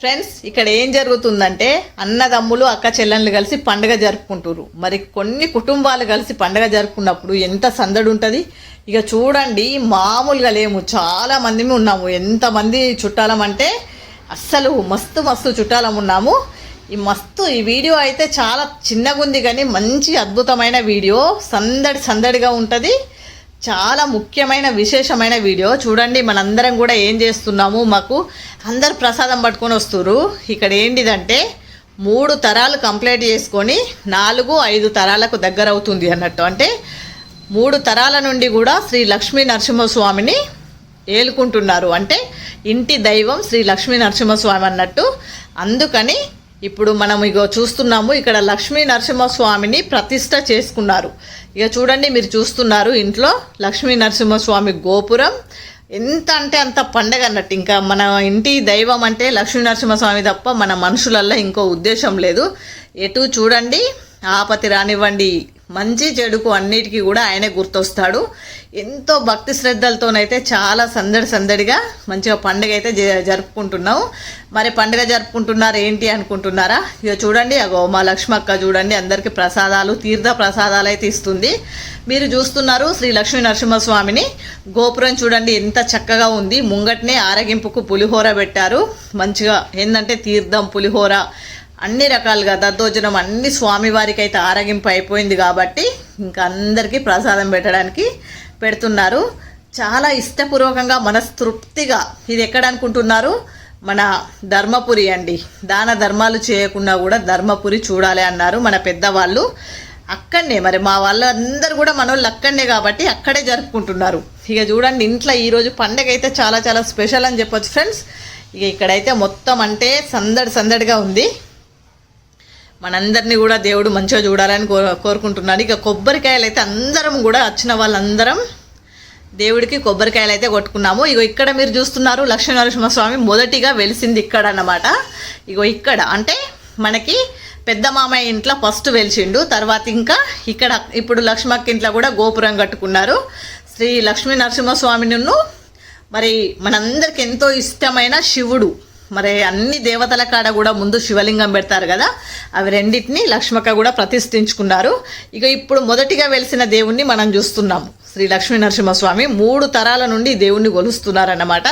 Friends ఇక్కడ ఏం జరుగుతుందంటే అన్నదమ్ములు అక్క చెల్లెళ్ళు కలిసి పండగ జరుపుకుంటారు మరి కొన్ని కుటుంబాలు కలిసి పండగ జరుపుకున్నప్పుడు ఎంత సందడి ఉంటుంది ఇక చూడండి మామూలుగా లేము. చాలా మంది ఉన్నాము. ఎంతమంది చుట్టాలం అంటే అస్సలు మస్తు మస్తు చుట్టాలం ఉన్నాము. ఈ మస్తు ఈ వీడియో అయితే చాలా చిన్నగా ఉంది కానీ మంచి అద్భుతమైన వీడియో. సందడి సందడిగా ఉంటుంది. చాలా ముఖ్యమైన విశేషమైన వీడియో. చూడండి మనందరం కూడా ఏం చేస్తున్నాము? మాకు అందరు ప్రసాదం పట్టుకొని వస్తున్నారు ఇక్కడ ఏంటిదంటే మూడు తరాలు కంప్లీట్ చేసుకొని నాలుగు ఐదు తరాలకు దగ్గర అవుతుంది అన్నట్టు. అంటే మూడు తరాల నుండి కూడా శ్రీ లక్ష్మీ నరసింహస్వామిని ఏలుకుంటున్నారు. అంటే ఇంటి దైవం శ్రీ లక్ష్మీ నరసింహస్వామి అన్నట్టు. అందుకని ఇప్పుడు మనం ఇక చూస్తున్నాము ఇక్కడ లక్ష్మీ నరసింహస్వామిని ప్రతిష్ట చేసుకున్నారు. ఇక చూడండి మీరు చూస్తున్నారు ఇంట్లో లక్ష్మీ నరసింహస్వామి గోపురం. ఎంత అంటే అంత పండగ అన్నట్టు. ఇంకా మన ఇంటి దైవం అంటే లక్ష్మీ నరసింహస్వామి తప్ప మన మనుషులల్లో ఇంకో ఉద్దేశం లేదు. ఎటు చూడండి ఆపతి రానివ్వండి మంచి చెడుకు అన్నిటికీ కూడా ఆయనే గుర్తొస్తాడు. ఎంతో భక్తి శ్రద్ధలతోనైతే చాలా సందడి సందడిగా మంచిగా పండుగ అయితే జ- జరుపుకుంటున్నాం మరి పండుగ జరుపుకుంటున్నారు ఏంటి అనుకుంటున్నారా? ఇక చూడండి అగో మా లక్ష్మక్క చూడండి అందరికీ ప్రసాదాలు తీర్థ ప్రసాదాలు అయితే ఇస్తుంది. మీరు చూస్తున్నారు శ్రీ లక్ష్మీ నరసింహస్వామిని. గోపురం చూడండి ఎంత చక్కగా ఉంది. ముంగట్నే ఆరగింపుకు పులిహోర పెట్టారు. మంచిగా ఏంటంటే తీర్థం పులిహోర అన్ని రకాలుగా దద్దోజనం అన్ని స్వామివారికి అయితే ఆరగింపు అయిపోయింది కాబట్టి ఇంకా అందరికీ ప్రసాదం పెట్టడానికి పెడుతున్నారు. చాలా ఇష్టపూర్వకంగా మనస్తృప్తిగా ఇది ఎక్కడ అనుకుంటున్నారు? మన ధర్మపురి అండి. దాన ధర్మాలు చేయకుండా కూడా ధర్మపురి చూడాలి అన్నారు మన పెద్దవాళ్ళు. అక్కడనే మరి మా వాళ్ళందరూ కూడా మన వాళ్ళు అక్కడనే కాబట్టి అక్కడే జరుపుకుంటున్నారు. ఇక చూడండి ఇంట్లో ఈరోజు పండగ అయితే చాలా చాలా స్పెషల్ అని చెప్పొచ్చు ఫ్రెండ్స్. ఇక ఇక్కడైతే మొత్తం అంటే సందడి సందడిగా ఉంది. మనందరినీ కూడా దేవుడు మంచిగా చూడాలని కో కోరుకుంటున్నాను ఇక కొబ్బరికాయలు అయితే అందరం కూడా వచ్చిన వాళ్ళందరం దేవుడికి కొబ్బరికాయలు అయితే కొట్టుకున్నాము. ఇగో ఇక్కడ మీరు చూస్తున్నారు లక్ష్మీనరసింహస్వామి మొదటిగా వెలిసింది ఇక్కడ అన్నమాట ఇగో ఇక్కడ అంటే మనకి పెద్ద మామయ్య ఇంట్లో ఫస్ట్ వెలిచిండు తర్వాత ఇంకా ఇక్కడ ఇప్పుడు లక్ష్మక్క ఇంట్లో కూడా గోపురం కట్టుకున్నారు. శ్రీ లక్ష్మీ నరసింహస్వామిను మరి మనందరికి ఎంతో ఇష్టమైన శివుడు. మరి అన్ని దేవతల కాడ కూడా ముందు శివలింగం పెడతారు కదా అవి రెండింటిని లక్ష్మక్క కూడా ప్రతిష్ఠించుకున్నారు. ఇక ఇప్పుడు మొదటిగా వెలిసిన దేవుణ్ణి మనం చూస్తున్నాం. శ్రీ లక్ష్మీ నరసింహస్వామి మూడు తరాల నుండి దేవుణ్ణి కొలుస్తున్నారన్నమాట.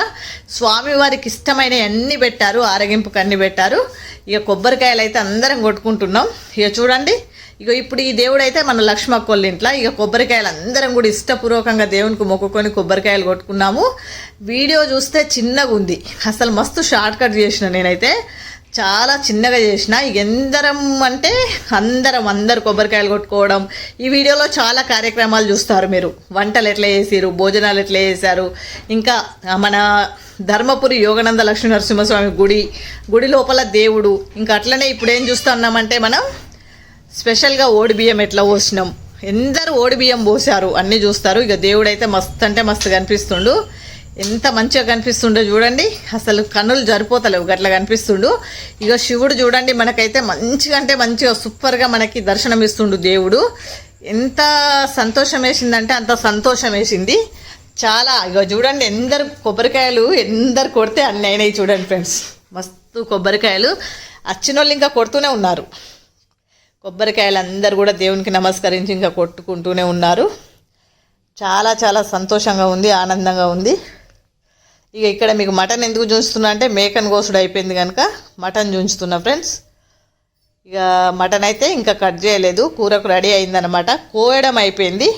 స్వామి వారికి ఇష్టమైన అన్ని పెట్టారు ఆరగింపుకు అన్ని పెట్టారు. ఇక కొబ్బరికాయలు అయితే అందరం కొట్టుకుంటున్నాం. ఇక చూడండి ఇక ఇప్పుడు ఈ దేవుడైతే మన లక్ష్మక్కోళ్ళ ఇంట్లో ఇక కొబ్బరికాయలు అందరం కూడా ఇష్టపూర్వకంగా దేవునికి మొక్కుకొని కొబ్బరికాయలు కొట్టుకున్నాము. వీడియో చూస్తే చిన్నగా ఉంది. అసలు మస్తు షార్ట్ కట్ చేసిన నేనైతే. చాలా చిన్నగా చేసిన. ఎందరం అంటే అందరం అందరు కొబ్బరికాయలు కొట్టుకోవడం. ఈ వీడియోలో చాలా కార్యక్రమాలు చూస్తారు మీరు. వంటలు ఎట్లా చేసారు భోజనాలు ఎట్లా చేశారు. ఇంకా మన ధర్మపురి యోగనంద లక్ష్మీ నరసింహస్వామి గుడి గుడి లోపల దేవుడు. ఇంకా అట్లనే ఇప్పుడు ఏం చూస్తున్నామంటే మనం స్పెషల్గా ఓడి బియ్యం ఎట్లా పోసినాం? ఎందరు ఓడి బియ్యం పోసారు అన్నీ చూస్తారు. ఇక దేవుడు అయితే మస్తు అంటే మస్తు కనిపిస్తుండు. ఎంత మంచిగా కనిపిస్తుండో చూడండి. అసలు కన్నులు జరిపోతలేవు గట్ల కనిపిస్తుండు. ఇక శివుడు చూడండి మనకైతే మంచిగా అంటే మంచిగా సూపర్గా మనకి దర్శనం ఇస్తుండు దేవుడు. ఎంత సంతోషం వేసిందంటే అంత సంతోషం వేసింది. చాలా ఇక చూడండి ఎందరు కొబ్బరికాయలు ఎందరు కొడితే అన్నీ అయినాయి చూడండి ఫ్రెండ్స్ మస్తు కొబ్బరికాయలు. వచ్చిన వాళ్ళు ఇంకా కొడుతూనే ఉన్నారు. కొబ్బరికాయలు అందరు కూడా దేవునికి నమస్కరించి ఇంకా కొట్టుకుంటూనే ఉన్నారు. చాలా చాలా సంతోషంగా ఉంది ఆనందంగా ఉంది. ఇక ఇక్కడ మీకు మటన్ ఎందుకు చూస్తున్నా అంటే మేకన్ కోసుడు అయిపోయింది కనుక మటన్ చూస్తున్నా ఫ్రెండ్స్. ఇక మటన్ అయితే ఇంకా కట్ చేయలేదు కూరకు రెడీ అయిందనమాట కోయడం అయిపోయింది.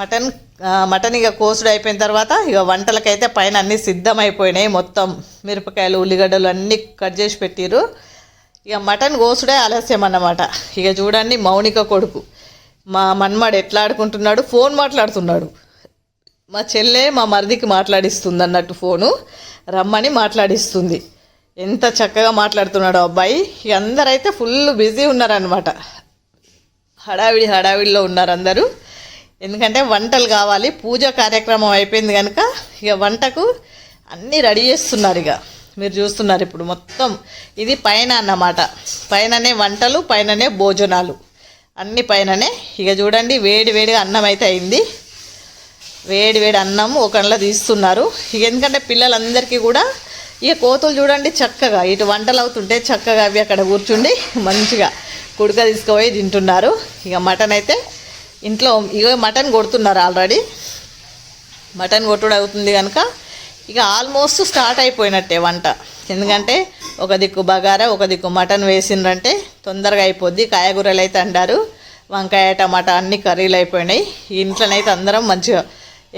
మటన్ మటన్ ఇక కోసుడు అయిపోయిన తర్వాత ఇక వంటలకైతే పైన అన్నీ సిద్ధమైపోయినాయి మొత్తం. మిరపకాయలు ఉల్లిగడ్డలు అన్నీ కట్ చేసి పెట్టిర్రు. ఇక మటన్ కోసుడే ఆలస్యం అన్నమాట. ఇక చూడండి మౌనిక కొడుకు. మా మన్మాడు ఎట్లా ఆడుకుంటున్నాడు? ఫోన్ మాట్లాడుతున్నాడు. మా చెల్లె మా మరిదికి మాట్లాడిస్తుంది అన్నట్టు ఫోను. రమ్మని మాట్లాడిస్తుంది. ఎంత చక్కగా మాట్లాడుతున్నాడు అబ్బాయి. ఇక అందరైతే ఫుల్ బిజీ ఉన్నారనమాట హడావిడి హడావిడిలో ఉన్నారు అందరూ. ఎందుకంటే వంటలు కావాలి. పూజ కార్యక్రమం అయిపోయింది కనుక ఇక వంటకు అన్నీ రెడీ చేస్తున్నారు ఇక. మీరు చూస్తున్నారు ఇప్పుడు మొత్తం ఇది పైన అన్నమాట. పైననే వంటలు పైననే భోజనాలు. అన్ని పైననే. ఇక చూడండి వేడి వేడిగా అన్నం అయితే అయింది. వేడి వేడి అన్నం ఒకళ్ళ తీస్తున్నారు. ఇక ఎందుకంటే పిల్లలందరికీ కూడా ఇక కోతులు చూడండి చక్కగా. ఇటు వంటలు అవుతుంటే చక్కగా అవి అక్కడ కూర్చుండి మంచిగా కుడుక తీసుకుపోయి తింటున్నారు. ఇక మటన్ అయితే ఇంట్లో ఇక మటన్ కొడుతున్నారు ఆల్రెడీ. మటన్ కొట్టుడు అవుతుంది కనుక ఇక ఆల్మోస్ట్ స్టార్ట్ అయిపోయినట్టే వంట. ఎందుకంటే ఒక దిక్కు బగారా ఒక దిక్కు మటన్ వేసిండ్రంటే తొందరగా అయిపోద్ది. కాయగూరలు అయితే అంటారు వంకాయ టమాటా అన్ని కర్రీలు అయిపోయినాయి. ఇంట్లోనైతే అందరం మంచిగా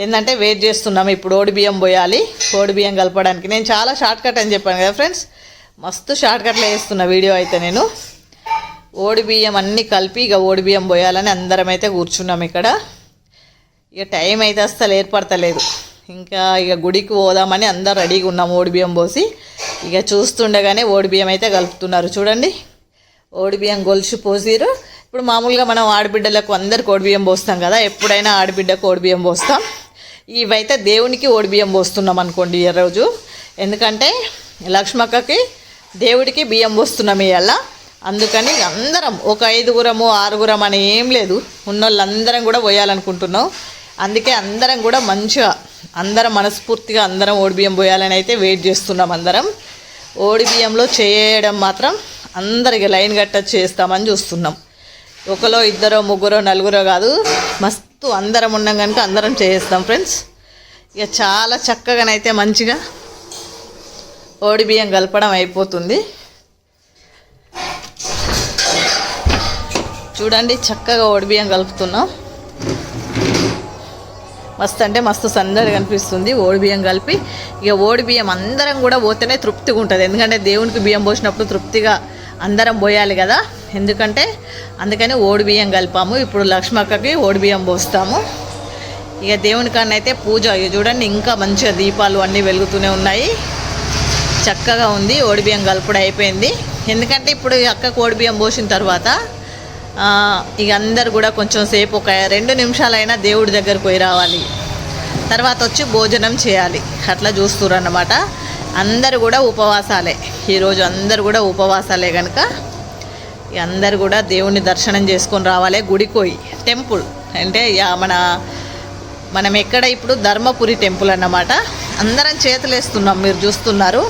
ఏంటంటే వెయిట్ చేస్తున్నాం. ఇప్పుడు ఓడి బియ్యం పోయాలి. ఓడి బియ్యం కలపడానికి. నేను చాలా షార్ట్ కట్ అని చెప్పాను కదా ఫ్రెండ్స్ మస్తు షార్ట్ కట్లో వేస్తున్న వీడియో అయితే నేను. ఓడి బియ్యం అన్నీ కలిపి ఇక ఓడి బియ్యం పోయాలని అందరం అయితే కూర్చున్నాం ఇక్కడ. ఇక టైం అయితే అస్సలు ఏర్పడతలేదు. ఇంకా ఇక గుడికి పోదామని అందరు రెడీగా ఉన్నాం ఓడిబియ్యం పోసి. ఇక చూస్తుండగానే ఓడిబియ్యం అయితే కలుపుతున్నారు. చూడండి. ఓడిబియ్యం గొలుసు పోసిరు ఇప్పుడు మామూలుగా మనం ఆడబిడ్డలకు అందరికి ఓడిబియ్యం పోస్తాం కదా. ఎప్పుడైనా ఆడబిడ్డకు ఓడిబియ్యం పోస్తాం. ఇవైతే దేవునికి ఓడిబియ్యం పోస్తున్నాం అనుకోండి ఈ రోజు. ఎందుకంటే లక్ష్మక్కకి దేవుడికి బియ్యం పోస్తున్నాం ఇవాళ అందుకని అందరం ఒక ఐదుగురము ఆరుగురం అని ఏం లేదు. ఉన్న వాళ్ళందరం కూడా పోయాలనుకుంటున్నాం. అందుకే అందరం కూడా మంచిగా అందరం మనస్ఫూర్తిగా అందరం ఓడిబియ్యం పోయాలని అయితే వెయిట్ చేస్తున్నాం అందరం. ఓడిబియ్యంలో చేయడం మాత్రం అందరికి లైన్ గట్ట చేస్తామని చూస్తున్నాం. ఒకరో ఇద్దరో ముగ్గురో నలుగురో కాదు మస్తు అందరం ఉన్నాం కనుక అందరం చేస్తాం ఫ్రెండ్స్ ఇక చాలా చక్కగానైతే మంచిగా ఓడి బియ్యం కలపడం అయిపోతుంది. చూడండి చక్కగా ఓడి బియ్యం కలుపుతున్నాం. మస్తు అంటే మస్తు సందడి కనిపిస్తుంది ఓడి బియ్యం కలిపి. ఇక ఓడి బియ్యం అందరం కూడా పోతేనే తృప్తిగా ఉంటుంది. ఎందుకంటే దేవునికి బియ్యం పోసినప్పుడు తృప్తిగా అందరం పోయాలి కదా. ఎందుకంటే అందుకని ఓడి బియ్యం కలిపాము. ఇప్పుడు లక్ష్మక్కకి ఓడి బియ్యం పోస్తాము. ఇక దేవుని అయితే పూజ ఇక చూడండి ఇంకా మంచిగా దీపాలు అన్నీ వెలుగుతూనే ఉన్నాయి. చక్కగా ఉంది ఓడిబియ్యం కలుపుడు అయిపోయింది. ఎందుకంటే ఇప్పుడు ఈ అక్కకు ఓడిబియ్యం పోసిన తర్వాత ఇక అందరు కూడా కొంచెం సేపు ఒక రెండు నిమిషాలైనా దేవుడి దగ్గరకు పోయి రావాలి. తర్వాత వచ్చి భోజనం చేయాలి. అట్లా చూస్తున్నారు అన్నమాట అందరు కూడా ఉపవాసాలే. ఈరోజు అందరు కూడా ఉపవాసాలే కనుక ఇక అందరు కూడా దేవుని దర్శనం చేసుకొని రావాలి. గుడికోయి టెంపుల్. అంటే మన మనం ఎక్కడ ఇప్పుడు ధర్మపురి టెంపుల్ అన్నమాట. అందరం చేతులు వేస్తున్నాం మీరు చూస్తున్నారు.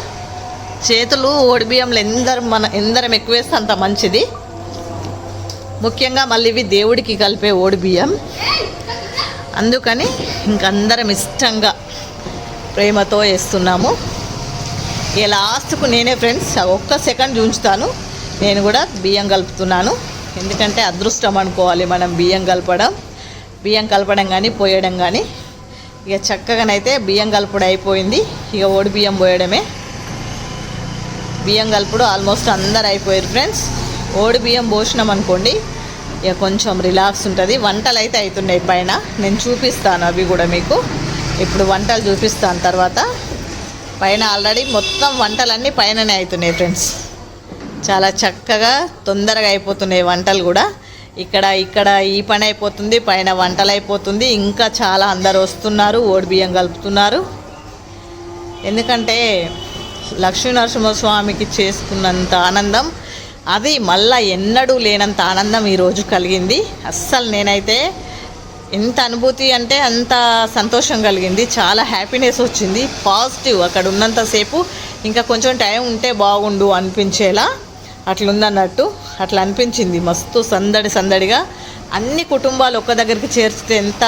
చేతులు ఓడిబియ్యంలో ఎందరం మన ఎందరం ఎక్కువేస్తే అంత మంచిది. ముఖ్యంగా మళ్ళీ ఇవి దేవుడికి కలిపే ఓడి బియ్యం. అందుకని ఇంకందరం ఇష్టంగా ప్రేమతో వేస్తున్నాము. ఇక లాస్ట్కు నేనే ఫ్రెండ్స్ ఒక్క సెకండ్ ఉంచుతాను నేను కూడా బియ్యం కలుపుతున్నాను. ఎందుకంటే అదృష్టం అనుకోవాలి మనం బియ్యం కలపడం. బియ్యం కలపడం కానీ పోయడం కానీ ఇక చక్కగానైతే బియ్యం కలుపుడు అయిపోయింది. ఇక ఓడి బియ్యం పోయడమే. బియ్యం కలుపుడు ఆల్మోస్ట్ అందరు అయిపోయారు ఫ్రెండ్స్. ఓడి బియ్యం పోసినాం అనుకోండి ఇక కొంచెం రిలాక్స్ ఉంటుంది. వంటలు అయితే అవుతున్నాయి పైన. నేను చూపిస్తాను అవి కూడా మీకు. ఇప్పుడు వంటలు చూపిస్తాను తర్వాత. పైన ఆల్రెడీ మొత్తం వంటలన్నీ పైననే అవుతున్నాయి ఫ్రెండ్స్. చాలా చక్కగా తొందరగా అయిపోతున్నాయి వంటలు కూడా. ఇక్కడ ఇక్కడ ఈ పని అయిపోతుంది పైన వంటలు అయిపోతుంది. ఇంకా చాలా అందరు వస్తున్నారు ఓడి బియ్యం కలుపుతున్నారు. ఎందుకంటే లక్ష్మీ నరసింహస్వామికి చేసుకున్నంత ఆనందం అది మళ్ళా ఎన్నడూ లేనంత ఆనందం ఈరోజు కలిగింది. అస్సలు నేనైతే ఎంత అనుభూతి అంటే అంత సంతోషం కలిగింది. చాలా హ్యాపీనెస్ వచ్చింది. పాజిటివ్ అక్కడ ఉన్నంతసేపు ఇంకా కొంచెం టైం ఉంటే బాగుండు అనిపించేలా అట్లుందన్నట్టు అట్లా అనిపించింది. మస్తు సందడి సందడిగా అన్ని కుటుంబాలు ఒక్క దగ్గరికి చేర్చితే ఎంత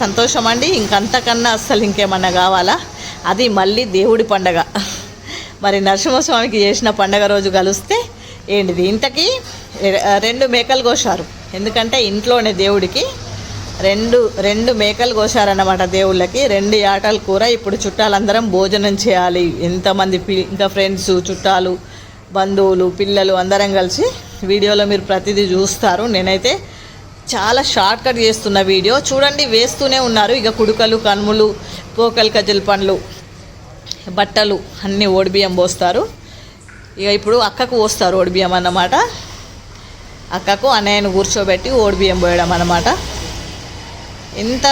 సంతోషం అండి. ఇంకంతకన్నా అస్సలు ఇంకేమన్నా కావాలా? అది మళ్ళీ దేవుడి పండగ. మరి నరసింహస్వామికి చేసిన పండగ రోజు కలిస్తే ఏంటిది? ఇంతకీ రెండు మేకలు కోశారు. ఎందుకంటే ఇంట్లోనే దేవుడికి రెండు రెండు మేకలు కోసారన్నమాట దేవుళ్ళకి. రెండు ఆటల కూర. ఇప్పుడు చుట్టాలందరం భోజనం చేయాలి. ఎంతమంది పి ఇంకా ఫ్రెండ్స్ చుట్టాలు బంధువులు పిల్లలు అందరం కలిసి వీడియోలో మీరు ప్రతిదీ చూస్తారు. నేనైతే చాలా షార్ట్ కట్ చేస్తున్న వీడియో. చూడండి వేస్తూనే ఉన్నారు. ఇక కుడుకలు కనుములు పోకలు కజ్జల పండ్లు బట్టలు అన్నీ ఓడిబియ్యం పోస్తారు. ఇక ఇప్పుడు అక్కకు పోస్తారు ఓడిబియ్యం అన్నమాట. అక్కకు అన్నయ్యను కూర్చోబెట్టి ఓడిబియ్యం పోయడం అన్నమాట. ఎంత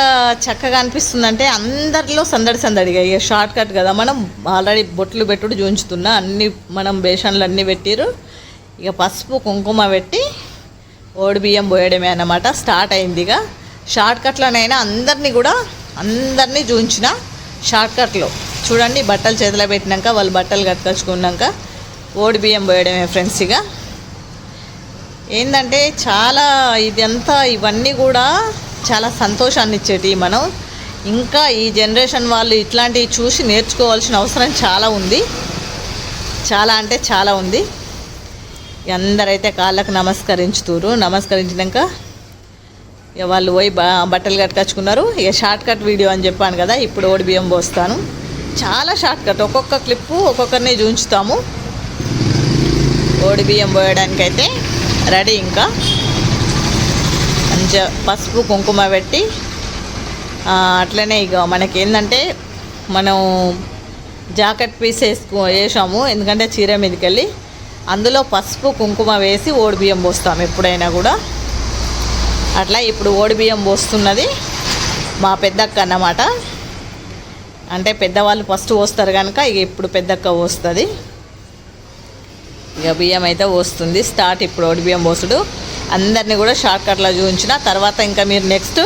చక్కగా అనిపిస్తుందంటే అందరిలో సందడి సందడిగా ఇక షార్ట్ కట్ కదా మనం ఆల్రెడీ బొట్లు పెట్టుడు చూంచుతున్నా అన్ని మనం బేషన్లు అన్నీ పెట్టిరు ఇక పసుపు కుంకుమ పెట్టి ఓడి బియ్యం పోయడమే అన్నమాట స్టార్ట్ అయింది ఇక. షార్ట్ కట్లోనైనా అందరినీ కూడా అందరినీ చూంచిన షార్ట్కట్లో చూడండి బట్టలు చేతిలో పెట్టినాక వాళ్ళు బట్టలు కట్టుకొచ్చుకున్నాక ఓడి బియ్యం పోయడమే ఫ్రెండ్స్ ఇక. ఏంటంటే చాలా ఇదంతా ఇవన్నీ కూడా చాలా సంతోషాన్ని ఇచ్చేటి మనం. ఇంకా ఈ జనరేషన్ వాళ్ళు ఇట్లాంటివి చూసి నేర్చుకోవాల్సిన అవసరం చాలా ఉంది. చాలా అంటే చాలా ఉంది. అందరైతే కాళ్ళకు నమస్కరించుతురు. నమస్కరించినాక ఇక వాళ్ళు పోయి బట్టలు కట్టుకొచ్చుకున్నారు. ఇక షార్ట్ కట్ వీడియో అని చెప్పాను కదా ఇప్పుడు ఓడి బియ్యం పోస్తాను. చాలా షార్ట్ కట్ ఒక్కొక్క క్లిప్పు ఒక్కొక్కరిని చూంచుతాము. ఓడి బియ్యం పోయడానికైతే రెడీ ఇంకా. మంచిగా పసుపు కుంకుమ పెట్టి అట్లనే ఇక మనకి ఏంటంటే మనం జాకెట్ పీస్ వేసుకో వేసాము ఎందుకంటే చీర మీదకి వెళ్ళి అందులో పసుపు కుంకుమ వేసి ఓడి బియ్యం పోస్తాం ఎప్పుడైనా కూడా. అట్లా ఇప్పుడు ఓడి బియ్యం పోస్తున్నది మా పెద్దక్క అన్నమాట. అంటే పెద్దవాళ్ళు ఫస్ట్ పోస్తారు కనుక ఇక ఇప్పుడు పెద్దక్క పోస్తుంది. ఇక బియ్యం అయితే పోస్తుంది. స్టార్ట్ ఇప్పుడు ఓడి బియ్యం పోసుడు. అందరినీ కూడా షార్ట్ కట్లో చూపించిన. తర్వాత ఇంకా మీరు నెక్స్ట్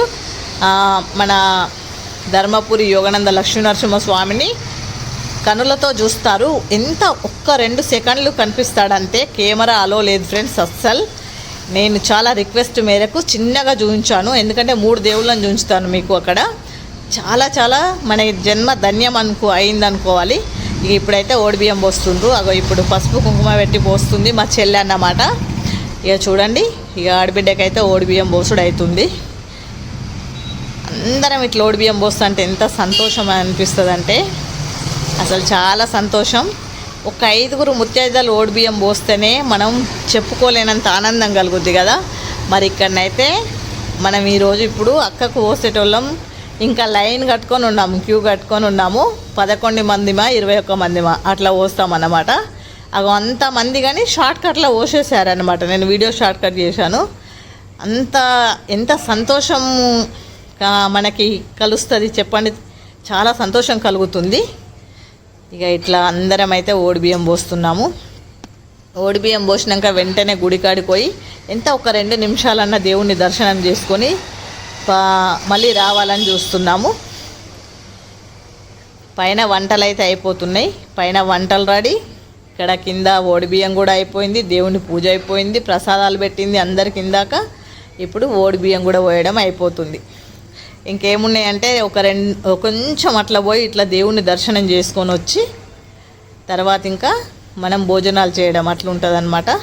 మన ధర్మపురి యోగానంద లక్ష్మీనరసింహ స్వామిని కనులతో చూస్తారు. ఎంత ఒక్క రెండు సెకండ్లు కనిపిస్తాడంతే. కెమెరా అలో లేదు ఫ్రెండ్స్ అస్సలు. నేను చాలా రిక్వెస్ట్ మేరకు చిన్నగా చూపించాను. ఎందుకంటే మూడు దేవుళ్ళని చూపించుతాను మీకు అక్కడ. చాలా చాలా మన జన్మ ధన్యం అనుకో అయిందనుకోవాలి. ఇక ఇప్పుడైతే ఓడిబియ్యం పోస్తుండ్రు. అగో ఇప్పుడు పసుపు కుంకుమ పెట్టి పోస్తుంది మా చెల్లె అన్నమాట. ఇక చూడండి ఇక ఆడబిడ్డకైతే ఓడిబియ్యం పోసుడు అవుతుంది అందరం ఇట్లా ఓడిబియ్యం పోస్తుంటే ఎంత సంతోషం అనిపిస్తుంది అంటే అసలు చాలా సంతోషం. ఒక ఐదుగురు ముత్తైదాలు ఓడిబియ్యం పోస్తేనే మనం చెప్పుకోలేనంత ఆనందం కలుగుద్ది కదా. మరి ఇక్కడనైతే మనం ఈరోజు ఇప్పుడు అక్కకు పోసేటోళ్ళం. ఇంకా లైన్ కట్టుకొని ఉన్నాము క్యూ కట్టుకొని ఉన్నాము. పదకొండు మందిమా ఇరవై ఒక్క మందిమా అట్లా పోస్తామన్నమాట. అగో అంతమంది కానీ షార్ట్ కట్లో పోసేసారనమాట నేను వీడియో షార్ట్ కట్ చేశాను. అంత ఎంత సంతోషం మనకి కలుస్తుంది చెప్పండి. చాలా సంతోషం కలుగుతుంది. ఇక ఇట్లా అందరం అయితే ఓడిబియ్యం పోస్తున్నాము. ఓడిబియ్యం పోసినాక వెంటనే గుడికాడిపోయి ఎంత ఒక రెండు నిమిషాలన్నా దేవుణ్ణి దర్శనం చేసుకొని మళ్ళీ రావాలని చూస్తున్నాము. పైన వంటలు అయితే అయిపోతున్నాయి. పైన వంటలు రెడీ. ఇక్కడ కింద ఓడిబియ్యం కూడా అయిపోయింది. దేవుని పూజ అయిపోయింది. ప్రసాదాలు పెట్టింది అందరి కిందాక ఇప్పుడు ఓడిబియ్యం కూడా పోయడం అయిపోతుంది. ఇంకేమున్నాయంటే ఒక రెండు కొంచెం అట్లా పోయి ఇట్లా దేవుని దర్శనం చేసుకొని వచ్చి తర్వాత ఇంకా మనం భోజనాలు చేయడం అట్లా ఉంటుంది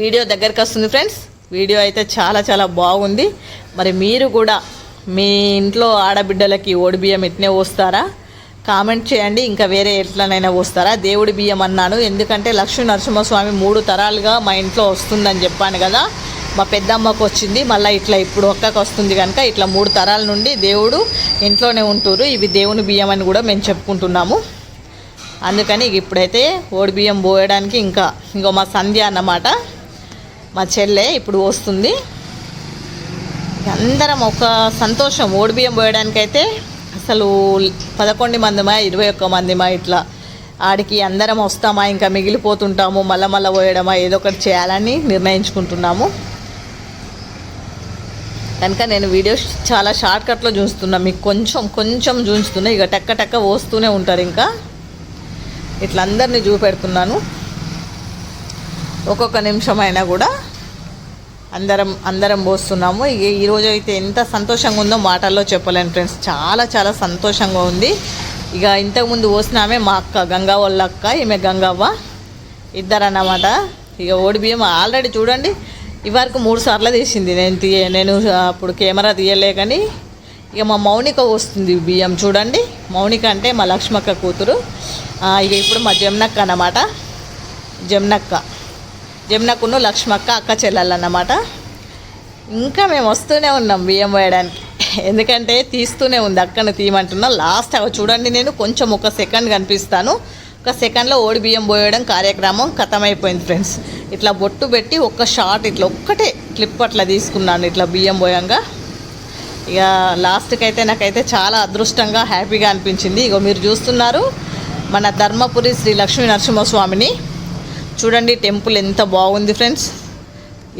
వీడియో దగ్గరికి వస్తుంది ఫ్రెండ్స్. వీడియో అయితే చాలా చాలా బాగుంది. మరి మీరు కూడా మీ ఇంట్లో ఆడబిడ్డలకి ఓడి బియ్యం ఎట్నే పోస్తారా? కామెంట్ చేయండి ఇంకా వేరే ఎట్లనైనా పోస్తారా? దేవుడి బియ్యం అన్నాను ఎందుకంటే లక్ష్మీ నరసింహస్వామి మూడు తరాలుగా మా ఇంట్లో వస్తుందని చెప్పాను కదా. మా పెద్దమ్మకు వచ్చింది మళ్ళీ ఇట్లా ఇప్పుడు ఒక్కకి వస్తుంది కనుక ఇట్లా మూడు తరాల నుండి దేవుడు ఇంట్లోనే ఉంటారు. ఇవి దేవుని బియ్యం అని కూడా మేము చెప్పుకుంటున్నాము. అందుకని ఇప్పుడైతే ఓడి బియ్యం పోయడానికి ఇంకా ఇంకో మా సంధ్య అన్నమాట. మా చెల్లె ఇప్పుడు వస్తుంది అందరం ఒక సంతోషం. ఓడిబియ్యం పోయడానికైతే అసలు పదకొండు మందిమా ఇరవై ఒక్క మందిమా ఇట్లా ఆడికి అందరం వస్తామా ఇంకా మిగిలిపోతుంటాము మళ్ళా మళ్ళా పోయడమా ఏదో ఒకటి చేయాలని నిర్ణయించుకుంటున్నాము. కనుక నేను వీడియోస్ చాలా షార్ట్ కట్లో చూస్తున్నా. మీకు కొంచెం కొంచెం చూస్తున్నా ఇక టక్క టక్క పోస్తూనే ఉంటారు ఇంకా. ఇట్లా అందరినీ చూపెడుతున్నాను. ఒక్కొక్క నిమిషం అయినా కూడా. అందరం అందరం పోస్తున్నాము. ఇక ఈరోజు అయితే ఎంత సంతోషంగా ఉందో మాటల్లో చెప్పలేను ఫ్రెండ్స్. చాలా చాలా సంతోషంగా ఉంది. ఇక ఇంతకుముందు పోసినామే మా అక్క గంగా వాళ్ళ అక్క ఈమె గంగవ్వ. ఇద్దరు అన్నమాట ఇక ఓడి బియ్యం ఆల్రెడీ చూడండి ఇవరకు మూడు సార్లు తీసింది. నేను తీయ నేను అప్పుడు కెమెరా తీయలే కానీ ఇక మా మౌనిక వస్తుంది బియ్యం చూడండి. మౌనిక అంటే మా లక్ష్మక్క కూతురు. ఇక ఇప్పుడు మా జమ్నక్క అన్నమాట జమ్నక్క. జమునకును లక్ష్మక్క అక్క చెల్లెలు అన్నమాట ఇంకా మేము వస్తూనే ఉన్నాం బియ్యం వేయడానికి ఎందుకంటే తీస్తూనే ఉంది అక్కను తీయమంటున్నా. లాస్ట్ అవి చూడండి నేను కొంచెం ఒక సెకండ్ కనిపిస్తాను. ఒక సెకండ్లో ఓడి బియ్యం పోయడం కార్యక్రమం ఖతమైపోయింది ఫ్రెండ్స్ ఇట్లా బొట్టు పెట్టి ఒక్క షాట్ ఇట్లా ఒక్కటే క్లిప్ అట్లా తీసుకున్నాను ఇట్లా బియ్యం పోయంగా. ఇక లాస్ట్కి అయితే నాకైతే చాలా అదృష్టంగా హ్యాపీగా అనిపించింది. ఇగో మీరు చూస్తున్నారు మన ధర్మపురి శ్రీ లక్ష్మీ నరసింహస్వామిని. చూడండి టెంపుల్ ఎంత బాగుంది ఫ్రెండ్స్.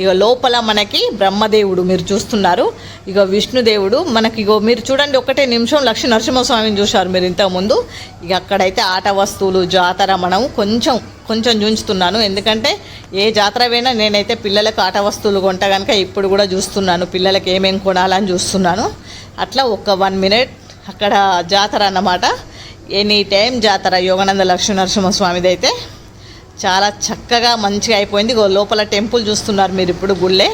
ఇక లోపల మనకి బ్రహ్మదేవుడు మీరు చూస్తున్నారు. ఇక విష్ణుదేవుడు మనకి ఇగో మీరు చూడండి ఒకటే నిమిషం లక్ష్మీ నరసింహస్వామిని చూశారు మీరు ఇంతకుముందు. ఇక అక్కడైతే ఆట వస్తువులు జాతర మనం కొంచెం కొంచెం చూంచుతున్నాను ఎందుకంటే ఏ జాతర పోయినా నేనైతే పిల్లలకు ఆట వస్తువులు కొంట కనుక ఇప్పుడు కూడా చూస్తున్నాను. పిల్లలకి ఏమేమి కొనాలని చూస్తున్నాను. అట్లా ఒక వన్ మినిట్ అక్కడ జాతర అన్నమాట. ఎనీ టైం జాతర. యోగానంద లక్ష్మీ నరసింహస్వామిది అయితే చాలా చక్కగా మంచిగా అయిపోయింది. లోపల టెంపుల్ చూస్తున్నారు మీరు ఇప్పుడు గుళ్ళే.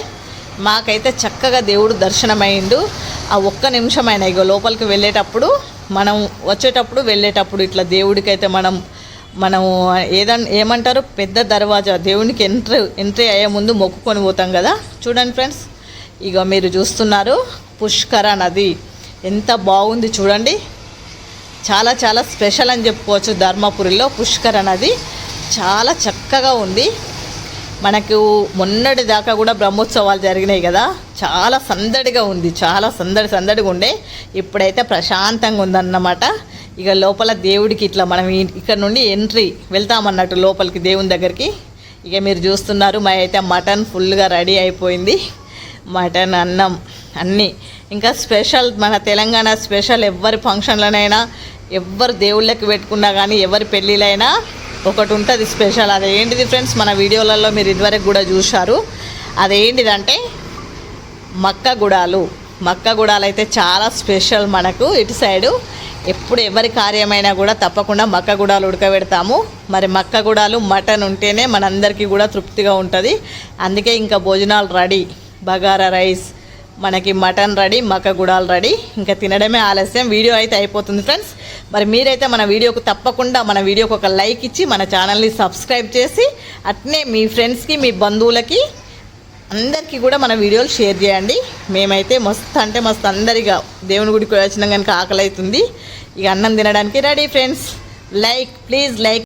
మాకైతే చక్కగా దేవుడు దర్శనమైండు. ఆ ఒక్క నిమిషమైన ఇగో లోపలికి వెళ్ళేటప్పుడు మనం వచ్చేటప్పుడు వెళ్ళేటప్పుడు ఇట్లా దేవుడికైతే మనం మనం ఏదన్ ఏమంటారు? పెద్ద దర్వాజా దేవునికి ఎంట్రీ ఎంట్రీ అయ్యే ముందు మొక్కుకొని పోతాం కదా. చూడండి ఫ్రెండ్స్ ఇగో మీరు చూస్తున్నారు పుష్కర నది. ఎంత బాగుంది చూడండి. చాలా చాలా స్పెషల్ అని చెప్పుకోవచ్చు ధర్మపురిలో పుష్కర నది. చాలా చక్కగా ఉంది. మనకు మొన్నటి దాకా కూడా బ్రహ్మోత్సవాలు జరిగినాయి కదా. చాలా సందడిగా ఉంది. చాలా సందడి సందడిగా ఉండే. ఇప్పుడైతే ప్రశాంతంగా ఉందన్నమాట. ఇక లోపల దేవుడికి ఇట్లా మనం ఇక్కడ నుండి ఎంట్రీ వెళ్తామన్నట్టు లోపలికి దేవుని దగ్గరికి. ఇక మీరు చూస్తున్నారు మా అయితే మటన్ ఫుల్గా రెడీ అయిపోయింది. మటన్ అన్నం అన్నీ. ఇంకా స్పెషల్ మన తెలంగాణ స్పెషల్ ఎవరి ఫంక్షన్లనైనా ఎవరు దేవుళ్ళకి పెట్టుకున్నా కానీ ఎవరి పెళ్ళిళ్ళైనా ఒకటి ఉంటుంది స్పెషల్. అదేంటిది ఫ్రెండ్స్ మన వీడియోలలో మీరు ఇదివరకు కూడా చూశారు. అదేంటిదంటే మక్క గుడాలు. మక్క గుడాలు అయితే చాలా స్పెషల్ మనకు ఇటు సైడు. ఎప్పుడు ఎవరి కార్యమైనా కూడా తప్పకుండా మక్క గుడాలు ఉడకబెడతాము. మరి మక్క గుడాలు మటన్ ఉంటేనే మనందరికీ కూడా తృప్తిగా ఉంటుంది. అందుకే ఇంకా భోజనాలు రెడీ. బగారా రైస్ మనకి మటన్ రెడీ మక్క గుడాలు రెడీ. ఇంకా తినడమే ఆలస్యం. వీడియో అయితే అయిపోతుంది ఫ్రెండ్స్. మరి మీరైతే మన వీడియోకు తప్పకుండా మన వీడియోకి ఒక లైక్ ఇచ్చి మన ఛానల్ని సబ్స్క్రైబ్ చేసి అట్నే మీ ఫ్రెండ్స్కి మీ బంధువులకి అందరికీ కూడా మన వీడియోలు షేర్ చేయండి. మేమైతే మస్తు అంటే మస్తు అందరిగా దేవుని గుడికి వచ్చినాం కనుక ఆకలి అవుతుంది ఇక అన్నం తినడానికి ready friends. Like please like.